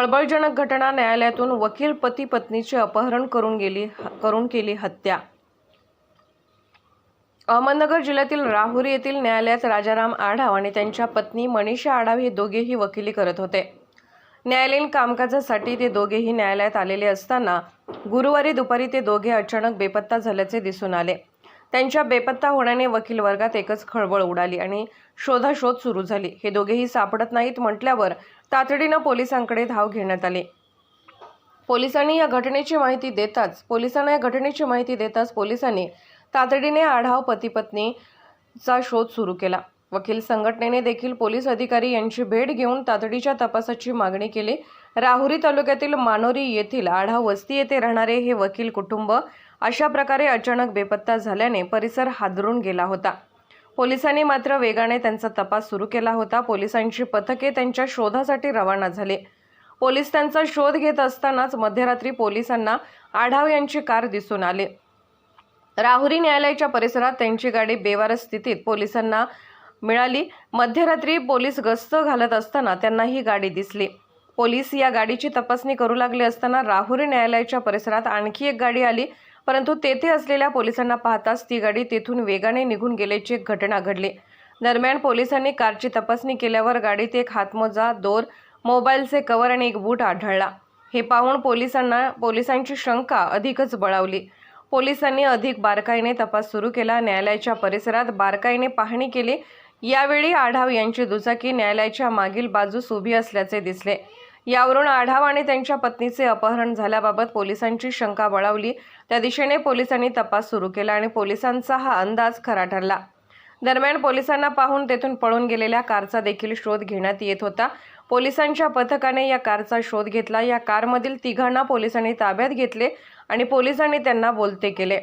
खळबळजनक घटना न्यायालयातून वकील पती पत्नीचे अपहरण करून गेली करून केली हत्या. अहमदनगर जिल्ह्यातील राहुरी येथील न्यायालयात राजाराम आढाव आणि त्यांच्या पत्नी मनीषा आढाव हे दोघेही वकिली करत होते. न्यायालयीन कामकाजासाठी ते दोघेही न्यायालयात आलेले असताना गुरुवारी दुपारी ते दोघे अचानक बेपत्ता झाल्याचे दिसून आले. त्यांच्या बेपत्ता होण्याने वकील वर्गात एकच खळबळ उडाली आणि शोधाशोध सुरू झाली. हे दोघेही सापडत नाहीत म्हटल्यावर तातडीनं पोलिसांकडे धाव घेण्यात आली. पोलिसांनी या घटनेची माहिती देताच पोलिसांना या घटनेची माहिती देताच पोलिसांनी तातडीने आढाव पती पत्नीचा शोध सुरू केला. वकील संघटनेने देखील पोलीस अधिकारी यांची भेट घेऊन तातडीच्या तपासाची मागणी केली. राहुरी तालुक्यातील मानोरी येथील आढाव वस्ती येथे राहणारे हे वकील कुटुंब अशा प्रकारे अचानक बेपत्ता झाल्याने परिसर हादरून गेला होता. पोलिसांनी मात्र वेगाने त्यांचा तपास सुरू केला होता. पोलिसांची पथके त्यांच्या शोधासाठी रवाना झाले. पोलीस त्यांचा शोध घेत असतानाच मध्यरात्री पोलिसांना आढाव यांची कार दिसून आले. राहुरी न्यायालयाच्या परिसरात त्यांची गाडी बेवारस स्थितीत पोलिसांना मिळाली. मध्यरात्री पोलीस गस्त घालत असताना त्यांना ही गाडी दिसली. पोलीस या गाडीची तपासणी करू लागले असताना राहुरी न्यायालयाच्या परिसरात आणखी एक गाडी आली. परंतु तेथे असलेल्या पोलिसांना पाहताच ती गाडी तेथून वेगाने निघून गेल्याची एक घटना घडली. दरम्यान पोलिसांनी कारची तपासणी केल्यावर गाडीत एक हातमोजा दोर मोबाईलचे कवर आणि एक बूट आढळला. हे पाहून पोलिसांना पोलिसांची शंका अधिकच बळावली. पोलिसांनी अधिक बारकाईने तपास सुरू केला. न्यायालयाच्या परिसरात बारकाईने पाहणी केली. यावेळी आढाव यांची दुचाकी न्यायालयाच्या मागील बाजूस उभी असल्याचे दिसले. यावरून आढाव आणि त्यांच्या पत्नीचे अपहरण झाल्याबाबत पोलिसांची शंका बळावली त्या दिशेने पोलिसांनी तपास सुरू केला आणि पोलिसांचा हा अंदाज खरा ठरला. दरम्यान पोलिसांना पाहून तेथून पळून गेलेल्या कारचा देखील शोध घेण्यात येत होता. पोलिसांच्या पथकाने या कारचा शोध घेतला. या कारमधील तिघांना पोलिसांनी ताब्यात घेतले आणि पोलिसांनी त्यांना बोलते केले.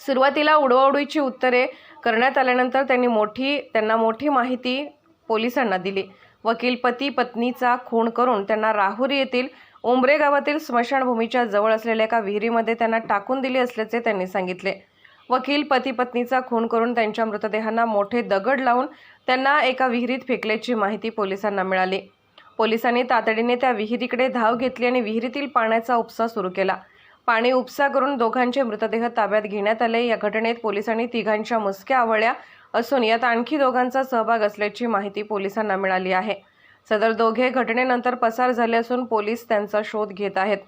सुरुवातीला उडवाउडीची उत्तरे करण्यात आल्यानंतर त्यांनी मोठी त्यांना मोठी माहिती पोलिसांना दिली. वकील पती पत्नीचा खून करून त्यांना राहुरी येथील उंबरे गावातील स्मशानभूमीच्या जवळ असलेल्या एका विहिरीमध्ये त्यांना टाकून दिले असल्याचे त्यांनी सांगितले. वकील पती पत्नीचा खून करून त्यांच्या मृतदेहांना मोठे दगड लावून त्यांना एका विहिरीत फेकल्याची माहिती पोलिसांना मिळाली. पोलिसांनी तातडीने त्या विहिरीकडे धाव घेतली आणि विहिरीतील पाण्याचा उपसा सुरू केला. पाणी उपसा करून दोघांचे मृतदेह ताब्यात घेण्यात आले. या घटनेत पोलिसांनी तिघांच्या मुसक्या आवळल्या असून यात आणखी दोघांचा सहभाग असल्याची माहिती पोलिसांना मिळाली आहे. सदर दोघे घटनेनंतर पसार झाले असून पोलीस त्यांचा शोध घेत आहेत.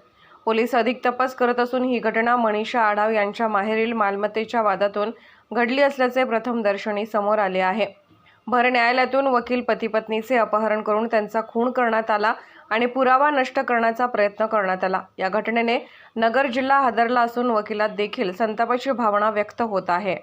पोलीस अधिक तपास करत असून ही घटना मनीषा आढाव यांच्या माहेरील मालमत्तेच्या वादातून घडली असल्याचे प्रथमदर्शनी समोर आले आहे. भर न्यायालयातून वकील पतीपत्नीचे अपहरण करून त्यांचा खून करण्यात आला आणि पुरावा नष्ट करण्याचा प्रयत्न करण्यात आला. या घटनेने नगर जिल्हा हादरला असून वकिलात देखील संतापाची भावना व्यक्त होत आहे.